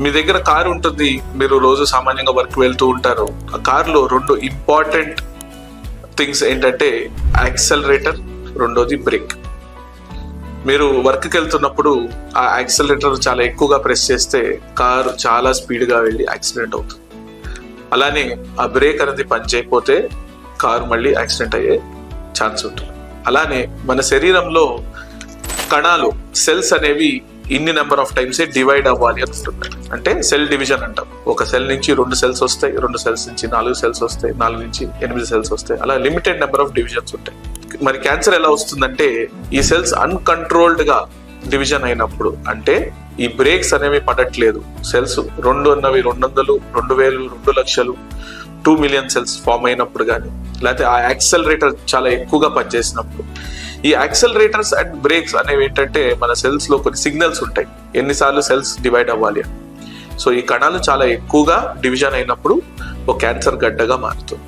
మీ దగ్గర కారు ఉంటుంది మీరు రోజు సామాన్యంగా వర్క్ వెళ్తూ ఉంటారు. ఆ కారులో రెండు ఇంపార్టెంట్ థింగ్స్ ఏంటంటే యాక్సలరేటర్ రెండోది బ్రేక్ మీరు వర్క్కి వెళ్తున్నప్పుడు ఆ యాక్సలరేటర్ చాలా ఎక్కువగా ప్రెస్ చేస్తే కారు చాలా స్పీడ్గా వెళ్ళి యాక్సిడెంట్ అవుతుంది. అలానే ఆ బ్రేక్ అనేది పని చేయకపోతే కారు మళ్ళీ యాక్సిడెంట్ అయ్యే ఛాన్స్ ఉంటుంది. అలానే మన శరీరంలో కణాలు సెల్స్ అనేవి ఇన్ని నెంబర్ ఆఫ్ టైమ్స్ డివైడ్ అవ్వాలి అని ఉంటుంది. అంటే సెల్ డివిజన్ అంటాం. ఒక సెల్ నుంచి రెండు సెల్స్ వస్తాయి రెండు సెల్స్ నుంచి నాలుగు సెల్స్ వస్తాయి నాలుగు నుంచి ఎనిమిది సెల్స్ వస్తాయి. అలా లిమిటెడ్ నెంబర్ ఆఫ్ డివిజన్స్ ఉంటాయి. మరి క్యాన్సర్ ఎలా వస్తుందంటే ఈ సెల్స్ అన్కంట్రోల్డ్గా డివిజన్ అయినప్పుడు అంటే ఈ బ్రేక్స్ అనేవి పడట్లేదు. సెల్స్ రెండు అన్నవి రెండు వందలు రెండు వేలు రెండు లక్షలు టూ మిలియన్ సెల్స్ ఫామ్ అయినప్పుడు కానీ లేకపోతే ఆ యాక్సలరేటర్ చాలా ఎక్కువగా పనిచేసినప్పుడు ఈ యాక్సలరేటర్స్ అండ్ బ్రేక్స్ అనేవి ఏంటంటే మన సెల్స్లో కొన్ని సిగ్నల్స్ ఉంటాయి. ఎన్నిసార్లు సెల్స్ డివైడ్ అవ్వాలి సో ఈ కణాలు చాలా ఎక్కువగా డివిజన్ అయినప్పుడు ఒక క్యాన్సర్ గడ్డగా మారుతుంది.